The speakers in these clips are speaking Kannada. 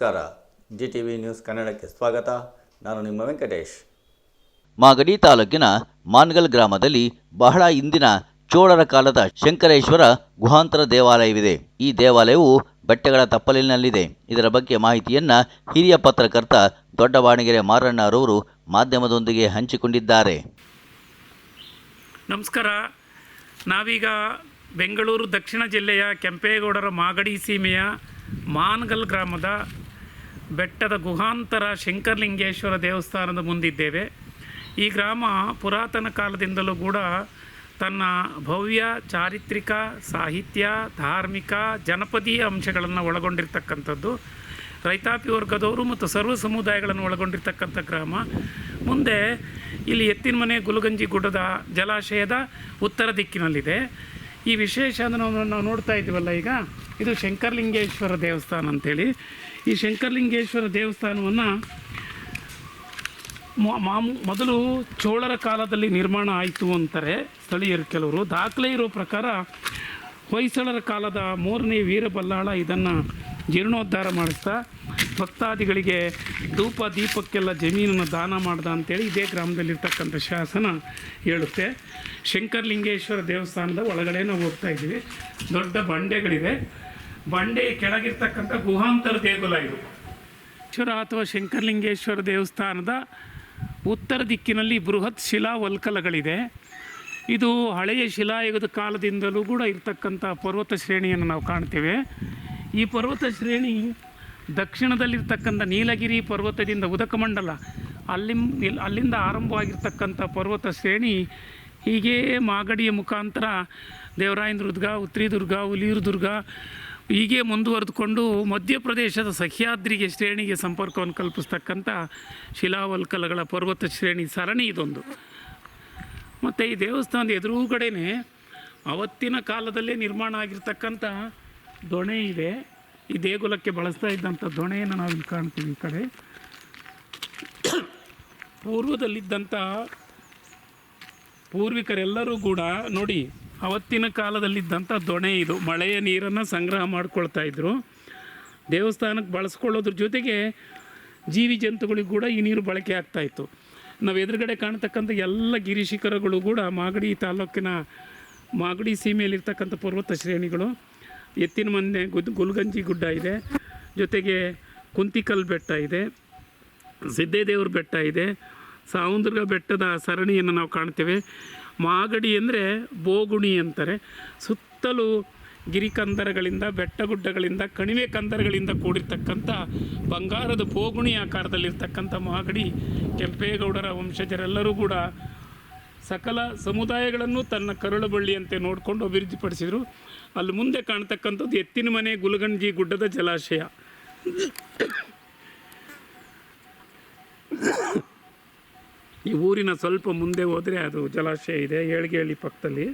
ನಮಸ್ಕಾರ. ಜಿ ಟಿ ವಿ ನ್ಯೂಸ್ ಕನ್ನಡಕ್ಕೆ ಸ್ವಾಗತ. ನಾನು ನಿಮ್ಮ ವೆಂಕಟೇಶ್. ಮಾಗಡಿ ತಾಲೂಕಿನ ಮಾನ್ಗಲ್ ಗ್ರಾಮದಲ್ಲಿ ಬಹಳ ಹಿಂದಿನ ಚೋಳರ ಕಾಲದ ಶಂಕರೇಶ್ವರ ಗುಹಾಂತರ ದೇವಾಲಯವಿದೆ. ಈ ದೇವಾಲಯವು ಬೆಟ್ಟಗಳ ತಪ್ಪಲಿನಲ್ಲಿದೆ. ಇದರ ಬಗ್ಗೆ ಮಾಹಿತಿಯನ್ನು ಹಿರಿಯ ಪತ್ರಕರ್ತ ದೊಡ್ಡವಾಣಗೆರೆ ಮಾರಣ್ಣರವರು ಮಾಧ್ಯಮದೊಂದಿಗೆ ಹಂಚಿಕೊಂಡಿದ್ದಾರೆ. ನಮಸ್ಕಾರ. ನಾವೀಗ ಬೆಂಗಳೂರು ದಕ್ಷಿಣ ಜಿಲ್ಲೆಯ ಕೆಂಪೇಗೌಡರ ಮಾಗಡಿ ಸೀಮೆಯ ಮಾನ್ಗಲ್ ಗ್ರಾಮದ ಬೆಟ್ಟದ ಗುಹಾಂತರ ಶಂಕರಲಿಂಗೇಶ್ವರ ದೇವಸ್ಥಾನದ ಮುಂದಿದ್ದೇವೆ. ಈ ಗ್ರಾಮ ಪುರಾತನ ಕಾಲದಿಂದಲೂ ಕೂಡ ತನ್ನ ಭವ್ಯ ಚಾರಿತ್ರಿಕ, ಸಾಹಿತ್ಯ, ಧಾರ್ಮಿಕ, ಜನಪದೀಯ ಅಂಶಗಳನ್ನು ಒಳಗೊಂಡಿರ್ತಕ್ಕಂಥದ್ದು. ರೈತಾಪಿ ವರ್ಗದವರು ಮತ್ತು ಸರ್ವ ಸಮುದಾಯಗಳನ್ನು ಒಳಗೊಂಡಿರ್ತಕ್ಕಂಥ ಗ್ರಾಮ. ಮುಂದೆ ಇಲ್ಲಿ ಎತ್ತಿನ ಮನೆ ಗುಲಗಂಜಿ ಗುಡ್ಡದ ಜಲಾಶಯದ ಉತ್ತರ ದಿಕ್ಕಿನಲ್ಲಿದೆ. ಈ ವಿಶೇಷ ನಾವು ನಾವು ನೋಡ್ತಾ ಇದ್ದೀವಲ್ಲ ಈಗ. ಇದು ಶಂಕರಲಿಂಗೇಶ್ವರ ದೇವಸ್ಥಾನ ಅಂತೇಳಿ. ಈ ಶಂಕರಲಿಂಗೇಶ್ವರ ದೇವಸ್ಥಾನವನ್ನು ಮಾಮು, ಮೊದಲು ಚೋಳರ ಕಾಲದಲ್ಲಿ ನಿರ್ಮಾಣ ಆಯಿತು ಅಂತಾರೆ ಸ್ಥಳೀಯರು ಕೆಲವರು. ದಾಖಲೆ ಇರೋ ಪ್ರಕಾರ ಹೊಯ್ಸಳರ ಕಾಲದ ಮೂರನೇ ವೀರಬಲ್ಲಾಳ ಇದನ್ನು ಜೀರ್ಣೋದ್ಧಾರ ಮಾಡಿಸ್ತಾ ಭಕ್ತಾದಿಗಳಿಗೆ ಧೂಪ ದೀಪಕ್ಕೆಲ್ಲ ಜಮೀನನ್ನು ದಾನ ಮಾಡ್ದ ಅಂತೇಳಿ ಇದೇ ಗ್ರಾಮದಲ್ಲಿರ್ತಕ್ಕಂಥ ಶಾಸನ ಹೇಳುತ್ತೆ. ಶಂಕರಲಿಂಗೇಶ್ವರ ದೇವಸ್ಥಾನದ ಒಳಗಡೆ ನಾವು ಹೋಗ್ತಾ ಇದ್ದೀವಿ. ದೊಡ್ಡ ಬಂಡೆಗಳಿವೆ. ಬಂಡೆ ಕೆಳಗಿರ್ತಕ್ಕಂಥ ಗುಹಾಂತರ ದೇಗುಲ ಇದು. ಈಶ್ವರ ಅಥವಾ ಶಂಕರಲಿಂಗೇಶ್ವರ ದೇವಸ್ಥಾನದ ಉತ್ತರ ದಿಕ್ಕಿನಲ್ಲಿ ಬೃಹತ್ ಶಿಲಾ ವಲ್ಕಲಗಳಿದೆ. ಇದು ಹಳೆಯ ಶಿಲಾಯುಗದ ಕಾಲದಿಂದಲೂ ಕೂಡ ಇರತಕ್ಕಂಥ ಪರ್ವತ ಶ್ರೇಣಿಯನ್ನು ನಾವು ಕಾಣ್ತೇವೆ. ಈ ಪರ್ವತ ಶ್ರೇಣಿ ದಕ್ಷಿಣದಲ್ಲಿರ್ತಕ್ಕಂಥ ನೀಲಗಿರಿ ಪರ್ವತದಿಂದ ಉದಕಮಂಡಲ ಅಲ್ಲಿ ಅಲ್ಲಿಂದ ಆರಂಭವಾಗಿರ್ತಕ್ಕಂಥ ಪರ್ವತ ಶ್ರೇಣಿ ಹೀಗೇ ಮಾಗಡಿಯ ಮುಖಾಂತರ ದೇವರಾಯನ ದುರ್ಗ, ಉತ್ರಿ ದುರ್ಗ, ಹುಲಿಯೂರು ದುರ್ಗ ಹೀಗೆ ಮುಂದುವರೆದುಕೊಂಡು ಮಧ್ಯಪ್ರದೇಶದ ಸಹ್ಯಾದ್ರಿಗೆ ಶ್ರೇಣಿಗೆ ಸಂಪರ್ಕವನ್ನು ಕಲ್ಪಿಸ್ತಕ್ಕಂಥ ಶಿಲಾವಲ್ಕಲಗಳ ಪರ್ವತ ಶ್ರೇಣಿ ಸರಣಿ ಇದೊಂದು. ಮತ್ತು ಈ ದೇವಸ್ಥಾನದ ಎದುರುಗಡೆನೆ ಅವತ್ತಿನ ಕಾಲದಲ್ಲೇ ನಿರ್ಮಾಣ ಆಗಿರ್ತಕ್ಕಂಥ ದೊಣೆ ಇದೆ. ಈ ದೇಗುಲಕ್ಕೆ ಬಳಸ್ತಾ ಇದ್ದಂಥ ದೊಣೆಯನ್ನು ನಾವು ಇಲ್ಲಿ ಕಾಣ್ತೀವಿ ಈ ಕಡೆ. ಪೂರ್ವದಲ್ಲಿದ್ದಂಥ ಪೂರ್ವಿಕರೆಲ್ಲರೂ ಕೂಡ ನೋಡಿ ಅವತ್ತಿನ ಕಾಲದಲ್ಲಿದ್ದಂಥ ದೊಣೆ ಇದು. ಮಳೆಯ ನೀರನ್ನು ಸಂಗ್ರಹ ಮಾಡ್ಕೊಳ್ತಾ ಇದ್ರು. ದೇವಸ್ಥಾನಕ್ಕೆ ಬಳಸ್ಕೊಳ್ಳೋದ್ರ ಜೊತೆಗೆ ಜೀವಿ ಜಂತುಗಳಿಗೂ ಕೂಡ ಈ ನೀರು ಬಳಕೆ ಆಗ್ತಾಯಿತ್ತು ನಾವು ಎದುರುಗಡೆ ಕಾಣ್ತಕ್ಕಂಥ ಎಲ್ಲ ಗಿರಿಶಿಖರಗಳು ಕೂಡ ಮಾಗಡಿ ತಾಲೂಕಿನ ಮಾಗಡಿ ಸೀಮೆಯಲ್ಲಿರ್ತಕ್ಕಂಥ ಪರ್ವತ ಶ್ರೇಣಿಗಳು. ಎತ್ತಿನ ಮನೆ ಗುದ್, ಗುಲ್ಗಂಜಿ ಗುಡ್ಡ ಇದೆ. ಜೊತೆಗೆ ಕುಂತಿಕಲ್ ಬೆಟ್ಟ ಇದೆ. ಸಿದ್ದೇದೇವ್ರ ಬೆಟ್ಟ ಇದೆ. ಸಾವಂದ್ರಗ ಬೆಟ್ಟದ ಸರಣಿಯನ್ನು ನಾವು ಕಾಣ್ತೇವೆ. ಮಾಗಡಿ ಅಂದರೆ ಬೋಗುಣಿ ಅಂತಾರೆ. ಸುತ್ತಲೂ ಗಿರಿಕಂದರಗಳಿಂದ, ಬೆಟ್ಟಗುಡ್ಡಗಳಿಂದ, ಕಣಿವೆ ಕಂದರಗಳಿಂದ ಕೂಡಿರ್ತಕ್ಕಂಥ ಬಂಗಾರದ ಬೋಗುಣಿ ಆಕಾರದಲ್ಲಿರ್ತಕ್ಕಂಥ ಮಾಗಡಿ ಕೆಂಪೇಗೌಡರ ವಂಶಜರೆಲ್ಲರೂ ಕೂಡ ಸಕಲ ಸಮುದಾಯಗಳನ್ನು ತನ್ನ ಕರುಳು ಬಳ್ಳಿಯಂತೆ ನೋಡಿಕೊಂಡು ಅಭಿವೃದ್ಧಿಪಡಿಸಿದರು. ಅಲ್ಲಿ ಮುಂದೆ ಕಾಣ್ತಕ್ಕಂಥದ್ದು ಎತ್ತಿನ ಮನೆ ಗುಲಗಂಜಿ ಗುಡ್ಡದ ಜಲಾಶಯ. ಈ ಊರಿನ ಸ್ವಲ್ಪ ಮುಂದೆ ಹೋದರೆ ಅದು ಜಲಾಶಯ ಇದೆ ಏಳ್ಗೇಳಿ ಪಕ್ಕದಲ್ಲಿ.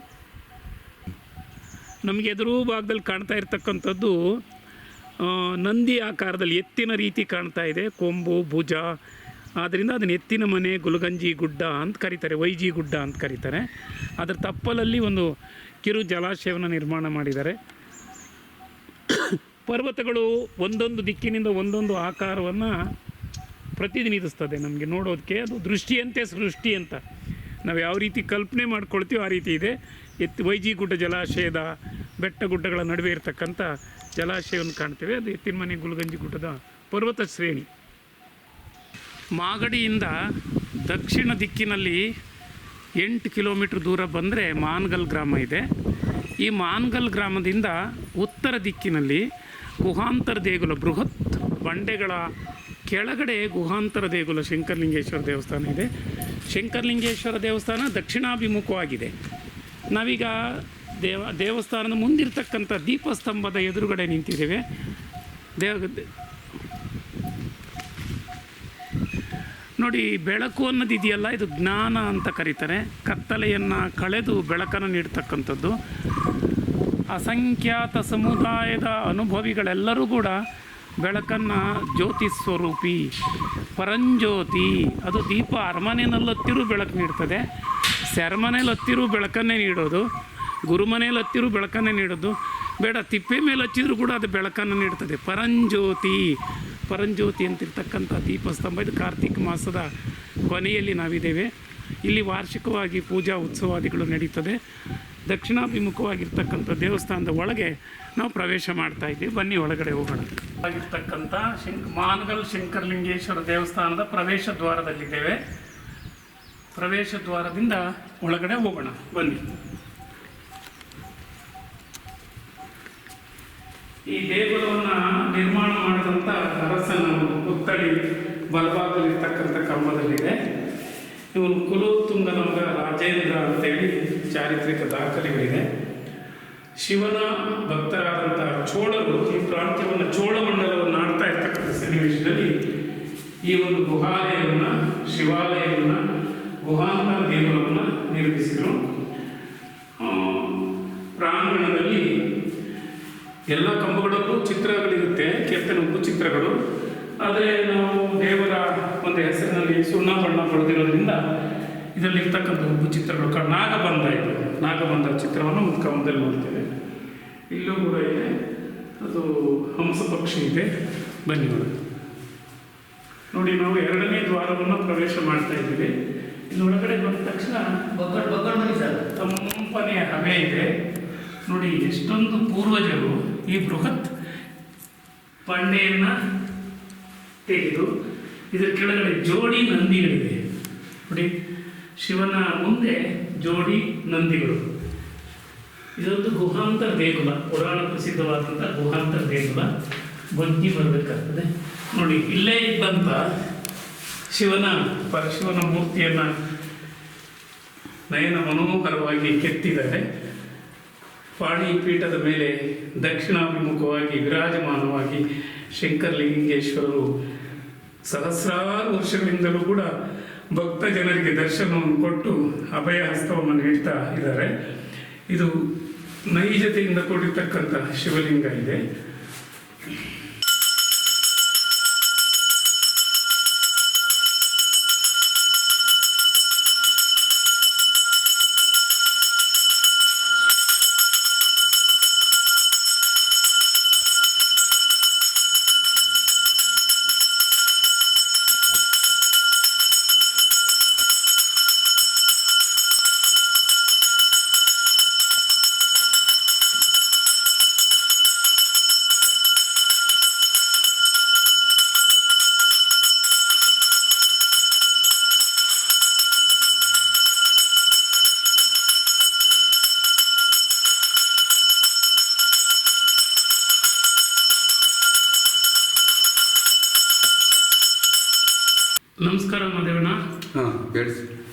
ನಮಗೆ ಎದುರು ಭಾಗದಲ್ಲಿ ಕಾಣ್ತಾ ಇರ್ತಕ್ಕಂಥದ್ದು ನಂದಿ ಆಕಾರದಲ್ಲಿ ಎತ್ತಿನ ರೀತಿ ಕಾಣ್ತಾ ಇದೆ, ಕೊಂಬು, ಭುಜ. ಆದ್ದರಿಂದ ಅದನ್ನು ಎತ್ತಿನ ಮನೆ, ಗುಲಗಂಜಿ ಗುಡ್ಡ ಅಂತ ಕರೀತಾರೆ, ವೈಜಿ ಗುಡ್ಡ ಅಂತ ಕರೀತಾರೆ. ಅದರ ತಪ್ಪಲಲ್ಲಿ ಒಂದು ಕಿರು ಜಲಾಶಯವನ್ನು ನಿರ್ಮಾಣ ಮಾಡಿದ್ದಾರೆ. ಪರ್ವತಗಳು ಒಂದೊಂದು ದಿಕ್ಕಿನಿಂದ ಒಂದೊಂದು ಆಕಾರವನ್ನು ಪ್ರತಿನಿಧಿಸ್ತದೆ ನಮಗೆ ನೋಡೋದಕ್ಕೆ. ಅದು ದೃಷ್ಟಿಯಂತೆ ಸೃಷ್ಟಿ ಅಂತ. ನಾವು ಯಾವ ರೀತಿ ಕಲ್ಪನೆ ಮಾಡ್ಕೊಳ್ತೀವೋ ಆ ರೀತಿ ಇದೆ. ಎತ್ತಿ ವೈಜಿ ಗುಡ್ಡ ಜಲಾಶಯದ ಬೆಟ್ಟ ಗುಡ್ಡಗಳ ನಡುವೆ ಇರತಕ್ಕಂಥ ಜಲಾಶಯವನ್ನು ಕಾಣ್ತೇವೆ. ಅದು ಎತ್ತಿನಮನೆ ಗುಲ್ಗಂಜಿ ಗುಡ್ಡದ ಪರ್ವತ ಶ್ರೇಣಿ. ಮಾಗಡಿಯಿಂದ ದಕ್ಷಿಣ ದಿಕ್ಕಿನಲ್ಲಿ ಎಂಟು ಕಿಲೋಮೀಟ್ರ್ ದೂರ ಬಂದರೆ ಮಾನ್ಗಲ್ ಗ್ರಾಮ ಇದೆ. ಈ ಮಾನ್ಗಲ್ ಗ್ರಾಮದಿಂದ ಉತ್ತರ ದಿಕ್ಕಿನಲ್ಲಿ ಗುಹಾಂತರ ದೇಗುಲ ಬೃಹತ್ ಬಂಡೆಗಳ ಕೆಳಗಡೆ ಗುಹಾಂತರ ದೇಗುಲ ಶಂಕರಲಿಂಗೇಶ್ವರ ದೇವಸ್ಥಾನ ಇದೆ. ಶಂಕರಲಿಂಗೇಶ್ವರ ದೇವಸ್ಥಾನ ದಕ್ಷಿಣಾಭಿಮುಖವಾಗಿದೆ. ನಾವೀಗ ದೇವ, ದೇವಸ್ಥಾನದ ಮುಂದಿರ್ತಕ್ಕಂಥ ದೀಪಸ್ತಂಭದ ಎದುರುಗಡೆ ನಿಂತಿದ್ದೇವೆ. ದೇವ, ನೋಡಿ, ಬೆಳಕು ಅನ್ನೋದು ಇದೆಯಲ್ಲ, ಇದು ಜ್ಞಾನ ಅಂತ ಕರೀತಾರೆ. ಕತ್ತಲೆಯನ್ನು ಕಳೆದು ಬೆಳಕನ್ನು ನೀಡ್ತಕ್ಕಂಥದ್ದು. ಅಸಂಖ್ಯಾತ ಸಮುದಾಯದ ಅನುಭವಿಗಳೆಲ್ಲರೂ ಕೂಡ ಬೆಳಕನ್ನು ಜ್ಯೋತಿ ಸ್ವರೂಪಿ, ಪರಂಜ್ಯೋತಿ. ಅದು ದೀಪ ಅರಮನೆಯಲ್ಲಿ ಹತ್ತಿರೂ ಬೆಳಕು ನೀಡ್ತದೆ. ಸೆರಮನೇಲಿ ಹತ್ತಿರೂ ಬೆಳಕನ್ನೇ ನೀಡೋದು. ಗುರುಮನೇಲಿ ಹತ್ತಿರೂ ಬೆಳಕನ್ನೇ ನೀಡೋದು. ಬೇಡ, ತಿಪ್ಪೆ ಮೇಲೆ ಹಚ್ಚಿದ್ರು ಕೂಡ ಅದು ಬೆಳಕನ್ನು ನೀಡ್ತದೆ. ಪರಂಜ್ಯೋತಿ. ಪರಂಜ್ಯೋತಿ ಅಂತಿರ್ತಕ್ಕಂಥ ದೀಪಸ್ತಂಭ. ಇದು ಕಾರ್ತಿಕ ಮಾಸದ ಕೊನೆಯಲ್ಲಿ ನಾವಿದ್ದೇವೆ. ಇಲ್ಲಿ ವಾರ್ಷಿಕವಾಗಿ ಪೂಜಾ ಉತ್ಸವಾದಿಗಳು ನಡೀತದೆ. ದಕ್ಷಿಣಾಭಿಮುಖವಾಗಿರ್ತಕ್ಕಂಥ ದೇವಸ್ಥಾನದ ಒಳಗೆ ನಾವು ಪ್ರವೇಶ ಮಾಡ್ತಾ ಇದ್ದೀವಿ ಬನ್ನಿ ಒಳಗಡೆ ಹೋಗೋಣ. ಆಗಿರ್ತಕ್ಕಂಥ ಶಂಕ್ ಮಾನಗಲ್ ಶಂಕರಲಿಂಗೇಶ್ವರ ದೇವಸ್ಥಾನದ ಪ್ರವೇಶ ದ್ವಾರದಲ್ಲಿದ್ದೇವೆ. ಪ್ರವೇಶ ದ್ವಾರದಿಂದ ಒಳಗಡೆ ಹೋಗೋಣ. ಬನ್ನಿ. ಈ ದೇಗುಲವನ್ನು ನಿರ್ಮಾಣ ಮಾಡಿದಂಥ ಅರಸನ ಪುತ್ತಳಿ ಬಲಭಾಗದಲ್ಲಿರ್ತಕ್ಕಂಥ ಕಂಬದಲ್ಲಿದೆ. ಇವನು ಕುಲೋತ್ತುಂಗನ ಮಗ ರಾಜೇಂದ್ರ ಅಂತೇಳಿ ಚಾರಿತ್ರಿಕ ದಾಖಲೆಗಳಿದೆ. ಶಿವನ ಭಕ್ತರಾದಂತಹ ಚೋಳರು ಈ ಪ್ರಾಂತ್ಯವನ್ನು ಚೋಳಮಂಡಲವನ್ನು ಆಡ್ತಾ ಇರ್ತಕ್ಕಂಥ ಸನ್ನಿವೇಶದಲ್ಲಿ ಈ ಒಂದು ಗುಹಾಲಯವನ್ನು, ಶಿವಾಲಯವನ್ನು ಗುಹಾಂತರ ದೇವರನ್ನು ನಿರ್ಮಿಸಿದರು. ಪ್ರಾಂಗಣದಲ್ಲಿ ಎಲ್ಲ ಕಂಬಗಳಲ್ಲೂ ಚಿತ್ರಗಳಿರುತ್ತೆ, ಕೆತ್ತನೆ ಚಿತ್ರಗಳು ಆದರೆ ನಾವು ದೇವರ ಒಂದು ಹೆಸರಿನಲ್ಲಿ ಸುಣ್ಣ ಬಣ್ಣ ಬಳಿದಿರೋದ್ರಿಂದ ಇದರಲ್ಲಿ ಇರ್ತಕ್ಕಂಥ ಉಬ್ಬು ಚಿತ್ರಗಳು ಕ- ನಾಗಬಂಧ ಇದು. ನಾಗಬಂಧ ಚಿತ್ರವನ್ನು ಒಂದು ಕಂಬದಲ್ಲಿ ನೋಡ್ತೇವೆ. ಇಲ್ಲೂ ಕೂಡ ಇದೆ. ಅದು ಹಂಸ ಪಕ್ಷಿ ಇದೆ. ಬನ್ನಿ ನೋಡಿ ನೋಡಿ ನಾವು ಎರಡನೇ ದ್ವಾರವನ್ನು ಪ್ರವೇಶ ಮಾಡ್ತಾ ಇದ್ದೀವಿ. ಇಲ್ಲಿ ಒಳಗಡೆ ಬಂದ ತಕ್ಷಣ ತಂಪನೆಯ ಹವೆ ಇದೆ. ನೋಡಿ ಎಷ್ಟೊಂದು ಪೂರ್ವಜರು ಈ ಬೃಹತ್ ಬಂಡೆಯನ್ನು ತೆಗೆದು ಇದರ ಕೆಳಗಡೆ ಜೋಡಿ ನಂದಿಗಳಿವೆ. ನೋಡಿ, ಶಿವನ ಮುಂದೆ ಜೋಡಿ ನಂದಿಗಳು. ಇದೊಂದು ಗುಹಾಂತರ ದೇಗುಲ, ಪುರಾಣ ಪ್ರಸಿದ್ಧವಾದಂಥ ಗುಹಾಂತರ ದೇಗುಲ. ಬಗ್ಗಿ ಬರಬೇಕಾಗ್ತದೆ. ನೋಡಿ, ಇಲ್ಲೇ ಇದ್ದಂಥ ಶಿವನ, ಪರಶಿವನ ಮೂರ್ತಿಯನ್ನು ನಯನ ಮನೋಹರವಾಗಿ ಕೆತ್ತಿದ್ದಾರೆ. ಪಾಣಿ ಪೀಠದ ಮೇಲೆ ದಕ್ಷಿಣಾಭಿಮುಖವಾಗಿ ವಿರಾಜಮಾನವಾಗಿ ಶಂಕರಲಿಂಗೇಶ್ವರರು ಸಹಸ್ರಾರು ವರ್ಷದಿಂದಲೂ ಕೂಡ ಭಕ್ತ ಜನರಿಗೆ ದರ್ಶನವನ್ನು ಕೊಟ್ಟು ಅಭಯ ಹಸ್ತವನ್ನು ನೀಡ್ತಾ ಇದ್ದಾರೆ. ಇದು ನೈಜತೆಯಿಂದ ಕೂಡಿರ್ತಕ್ಕಂಥ ಶಿವಲಿಂಗ ಇದೆ. ನಮಸ್ಕಾರ ಮಾದೇವಣ್ಣ. ಹಾಂ ಹೇಳಿ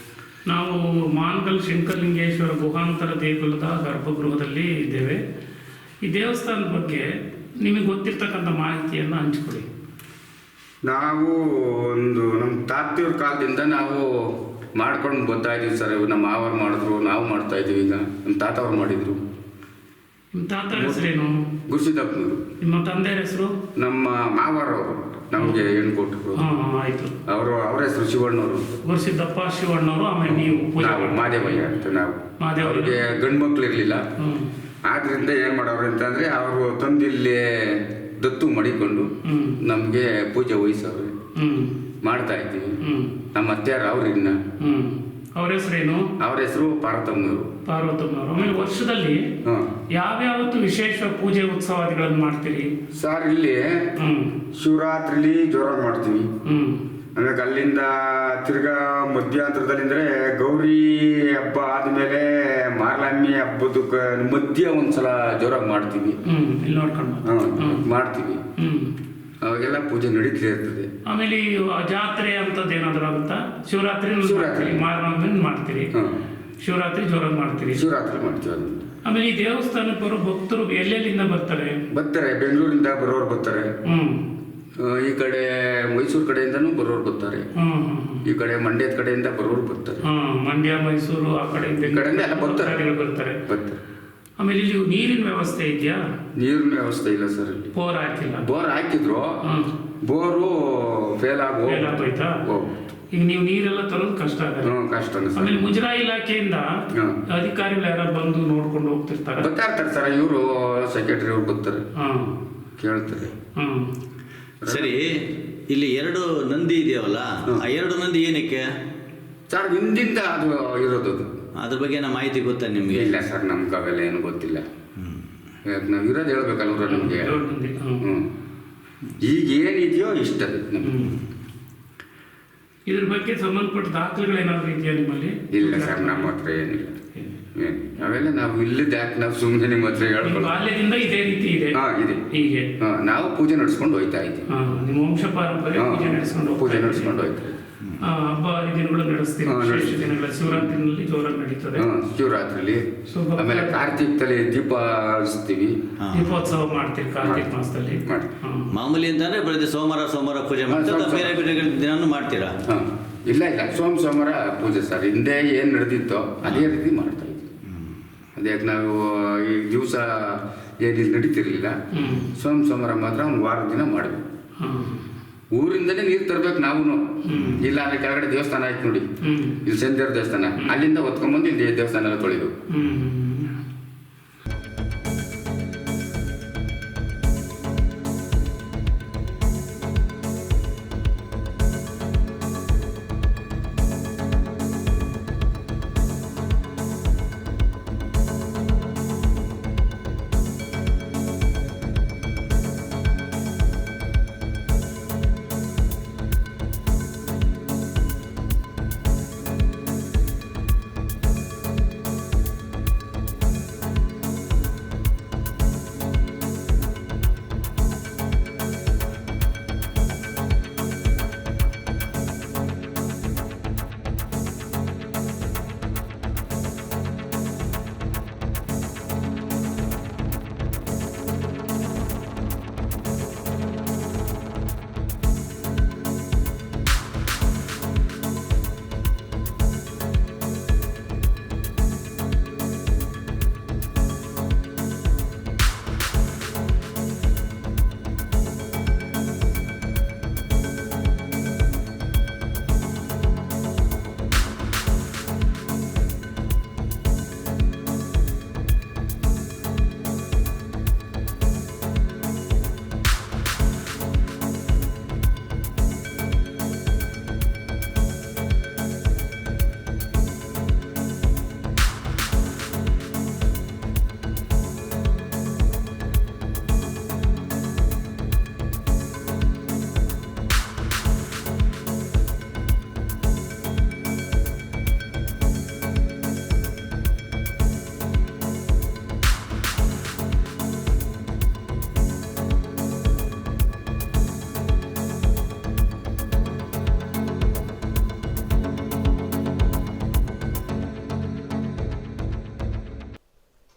ನಾವು ಮಾನ್ಗಲ್ ಶಂಕರಲಿಂಗೇಶ್ವರ ಗುಹಾಂತರ ದೇಗುಲದ ಗರ್ಭಗೃಹದಲ್ಲಿ ಇದ್ದೇವೆ. ಈ ದೇವಸ್ಥಾನದ ಬಗ್ಗೆ ನಿಮಗೆ ಗೊತ್ತಿರ್ತಕ್ಕಂಥ ಮಾಹಿತಿಯನ್ನು ಹಂಚಿಕೊಡಿ. ನಾವು ಒಂದು ನಮ್ಮ ತಾತಿಯವ್ರ ಕಾಲದಿಂದ ನಾವು ಮಾಡ್ಕೊಂಡು ಬರ್ತಾ ಇದೀವಿ ಸರ್. ನಮ್ಮ ಮಾವರು ಮಾಡಿದ್ರು ನಾವು ಮಾಡ್ತಾ ಇದೀವಿ ಈಗ. ನಮ್ಮ ತಾತವ್ರು ಮಾಡಿದ್ರು. ನಿಮ್ಮ ತಾತರ ಹೆಸರೇನು? ಗುರುಸಿದ್ದಪ್ಪನವರು. ನಿಮ್ಮ ತಂದೆಯ ಹೆಸರು? ನಮ್ಮ ಮಾವರವರು. ನಮಗೆ ಹೆಣ್ಣು ಕೊಟ್ಟರು ಹಾಂ ಆಯಿತು. ಅವರು ಅವರ ಹೆಸರು ಶಿವಣ್ಣವರು. ಗುರುಸಿದ್ದಪ್ಪ ಶಿವಣ್ಣವರು ಆಮೇಲೆ ನೀವು ಪೂಜೆ ನಾವು ಮಾಡಿ ಮಾದೇವಯ್ಯ ಅಂತ ನಾವು. ಮಾದೇವಯ್ಯ. ಅವ್ರಿಗೆ ಗಂಡು ಮಕ್ಕಳು ಇರಲಿಲ್ಲ. ಆದ್ರಿಂದ ಏನು ಮಾಡೋರು ಅಂತಂದ್ರೆ ಅವರು ತಂದಿಲ್ಲಿ ದತ್ತು ಮಡಿಕೊಂಡು ನಮಗೆ ಪೂಜೆ ವಹಿಸವ್ರೆ. ಹ್ಞೂ ಮಾಡ್ತಾ ಇದ್ದೀವಿ. ನಮ್ಮ ಅತ್ತೆಯಾರು ಅವ್ರಿನ್ನ ಹ್ಞೂ ಅವ್ರ ಏನು ಅವ್ರ ಹೆಸರು ಪಾರ್ವತಮ್ಮನವರು. ಪಾರ್ವತಮ್ಮನವರು ವರ್ಷದಲ್ಲಿ ಯಾವ್ಯಾವತ್ತು ವಿಶೇಷ ಪೂಜೆ ಉತ್ಸವಾದಿಗಳನ್ನು ಮಾಡ್ತೀರಿ? ಸರ್ ಇಲ್ಲಿ ಶಿವರಾತ್ರಿಲಿ ಜೋರಾಗಿ ಮಾಡ್ತೀವಿ. ಆಮೇಲೆ ಅಲ್ಲಿಂದ ತಿರ್ಗಾ ಮಧ್ಯಾಂತರದಲ್ಲಿಂದ್ರೆ ಗೌರಿ ಹಬ್ಬ ಆದ್ಮೇಲೆ ಮಾರ್ಲಮ್ಮಿ ಹಬ್ಬದ ಮಧ್ಯ ಒಂದ್ಸಲ ಜೋರಾಗಿ ಮಾಡ್ತೀವಿ. ಮಾಡ್ತೀವಿ. ಅವಾಗೆಲ್ಲ ಪೂಜೆ ನಡೀತಾ ಇರ್ತದೆ. ಆಮೇಲೆ ಜಾತ್ರೆ ಅಂತದ್ದು ಏನಾದ್ರೂ ಆಗುತ್ತಾ? ಶಿವರಾತ್ರಿ ಶಿವರಾತ್ರಿ. ಮಾರನ ಮಾಡ್ತೀರಿ. ಶಿವರಾತ್ರಿ ಜೋರಾಗಿ ಮಾಡ್ತೀರಿ. ಶಿವರಾತ್ರಿ ಮಾಡ್ತೀವಿ ಅದನ್ನ. ಆಮೇಲೆ ಈ ದೇವಸ್ಥಾನಕ್ಕೆ ಬರೋ ಭಕ್ತರು ಎಲ್ಲೆಲ್ಲಿಂದ ಬರ್ತಾರೆ? ಬರ್ತಾರೆ ಬೆಂಗಳೂರಿಂದ ಬರೋರು ಬರ್ತಾರೆ. ಹ್ಮ್. ಈ ಕಡೆ ಮೈಸೂರು ಕಡೆಯಿಂದನೂ ಬರೋರು ಬರ್ತಾರೆ. ಹ್ಮ್ ಈ ಕಡೆ ಮಂಡ್ಯದ ಕಡೆಯಿಂದ ಬರೋರು ಬರ್ತಾರೆ. ಹ್ಮ್ ಮಂಡ್ಯ ಮೈಸೂರು ಆ ಕಡೆ ಈ ಕಡೆಯಿಂದ ಎಲ್ಲ ಬರ್ತಾರೆ. ಬರ್ತಾರೆ. ಬರ್ತಾರೆ. ಆಮೇಲೆ ಇಲ್ಲಿ ನೀರಿನ ವ್ಯವಸ್ಥೆ ಇದೆಯಾ? ನೀರಿನ ವ್ಯವಸ್ಥೆ ಇಲ್ಲ ಸರ್ ಇಲ್ಲಿ. ಬೋರ್ ಹಾಕಿಲ್ಲ. ಬೋರ್ ಹಾಕಿದ್ರು. ಹ್ಮ್. ಬೋರು ಫೇಲ್ ಆಗಿ ಫೇಲ್ ಆಗೋಯ್ತಾ? ಹೋಗ್ಬಿಟ್ಟು ಈಗ ನೀವು ನೀರೆಲ್ಲ ತರೋದು ಕಷ್ಟ ಆಗುತ್ತೆ. ಹ್ಞೂ ಕಷ್ಟನೇ ಸರ್ ಆಮೇಲೆ ಮುಜರಾಯಿ ಇಲಾಖೆಯಿಂದ ಹ್ಮ್. ಅಧಿಕಾರಿಗಳು ಯಾರು ಬಂದು ನೋಡ್ಕೊಂಡು ಹೋಗ್ತಿರ್ತಾರೆ? ಬರ್ತಾ ಇರ್ತಾರೆ ಸರ್ ಇವರು ಸೆಕ್ರೆಟರಿ ಅವ್ರು ಬರ್ತಾರೆ. ಹ್ಮ್ ಕೇಳ್ತಾರೆ. ಹ್ಮ್. ಸರಿ ಇಲ್ಲಿ ಎರಡು ನಂದಿ ಇದೆಯಲ್ಲ ಆ ಎರಡು ನಂದಿ ಏನಕ್ಕೆ? ಸರ್ ಹಿಂದಿಂದ ಅದು ಇರೋದು ಅದು. ಅದ್ರ ಬಗ್ಗೆ ನಮ್ಮ ಮಾಹಿತಿ ಗೊತ್ತಾ ನಿಮಗೆ? ಇಲ್ಲ ಸರ್ ನಮ್ಗೆ ಅವೆಲ್ಲ ಏನು ಗೊತ್ತಿಲ್ಲ. ಯಾಕ್ ನಾವು ಇರೋದು ಹೇಳ್ಬೇಕಲ್ವ ನಮಗೆ? ಹ್ಞೂ ಈಗ ಏನಿದೆಯೋ ಇಷ್ಟ ನಮ್ಗೆ. ಇದ್ರ ಬಗ್ಗೆ ಸಂಬಂಧಪಟ್ಟ ದಾಖಲೆಗಳೇನಾದ್ರು ಇದೆಯಾ ನಿಮ್ಮಲ್ಲಿ? ಇಲ್ಲ ಸರ್ ನಮ್ಮ ಹತ್ರ ಏನಿಲ್ಲ. ಏನು ಅವೆಲ್ಲ ನಾವು ಇಲ್ಲದ ಯಾಕೆ ನಾವು ಸುಮ್ಮನೆ ನಿಮ್ಮ ಹತ್ರ ಹೇಳ್ಕೊಳ್ಳೋದು ಬಾಲ್ಯದಿಂದ ಇದೇ ರೀತಿ ಇದೆ? ಹಾಂ ಇದೆ. ಹೀಗೆ. ಹಾಂ ನಾವು ಪೂಜೆ ನಡೆಸ್ಕೊಂಡು ಹೋಯ್ತಾ ಇದ್ದೀವಿ. ನಿಮ್ಮ ವಂಶ ಪಾರಂಪರ್ಯ ಪೂಜೆ ನಡೆಸ್ಕೊಂಡು ಪೂಜೆ ನಡ್ಸ್ಕೊಂಡು ಹೋಯ್ತಾ ಇದ್ದೀವಿ. ಹಬ್ಬ ಹರಿದಿನಗಳು ನಡೆಸ್ತೀವಿ. ಹಾ, ವಿಶೇಷ ದಿನಗಳ. ಶಿವರಾತ್ರಿನಲ್ಲಿ ಜೋರಾಗಿ ನಡೀತದೆ. ಶಿವರಾತ್ರಿಲಿ. ಆಮೇಲೆ ಕಾರ್ತಿಕದಲ್ಲಿ ದೀಪ ಹಚ್ತೀವಿ ದೀಪೋತ್ಸವ ಮಾಡ್ತೀವಿ ಕಾರ್ತಿಕ್ ಮಾಸದಲ್ಲಿ. ಮಾಡಿ. ಮಾಮೂಲಿ ಅಂತಾನೆ ಪ್ರತಿ ಸೋಮವಾರ ಸೋಮವಾರ ಪೂಜೆ ಮಾಡ್ತೀರಾ? ಬೇರೆ ಬೇರೆ ದಿನಾನು ಮಾಡ್ತೀರಾ? ಇಲ್ಲ ಇಲ್ಲ. ಸೋಮ ಸೋಮವಾರ ಪೂಜೆ ಸರ್. ಹಿಂದೆ ಏನು ನಡೆದಿತ್ತೋ ಅದೇ ರೀತಿ ಮಾಡ್ತಾ ಇದ್ವಿ. ಅದೇ ನಾವು ಈ ದಿವಸ ಏನಿಲ್ಲ ನಡೀತಿರ್ಲಿಲ್ಲ. ಸೋಮ ಸೋಮವಾರ ಮಾತ್ರ ಒಂದು ವಾರ ದಿನ ಮಾಡಬೇಕು. ಊರಿಂದನೇ ನೀರು ತರ್ಬೇಕು ನಾವು ಇಲ್ಲ ಅಂದ್ರೆ ಕೆಳಗಡೆ ದೇವಸ್ಥಾನ ಆಯ್ತು ನೋಡಿ. ಇಲ್ಲಿ ಸಂದೇವ್ರ ದೇವಸ್ಥಾನ. ಅಲ್ಲಿಂದ ಹೊತ್ಕೊಂಡ್ಬಂದು ಇಲ್ಲಿ ದೇವಸ್ಥಾನ ಎಲ್ಲ ತೊಳೆದು.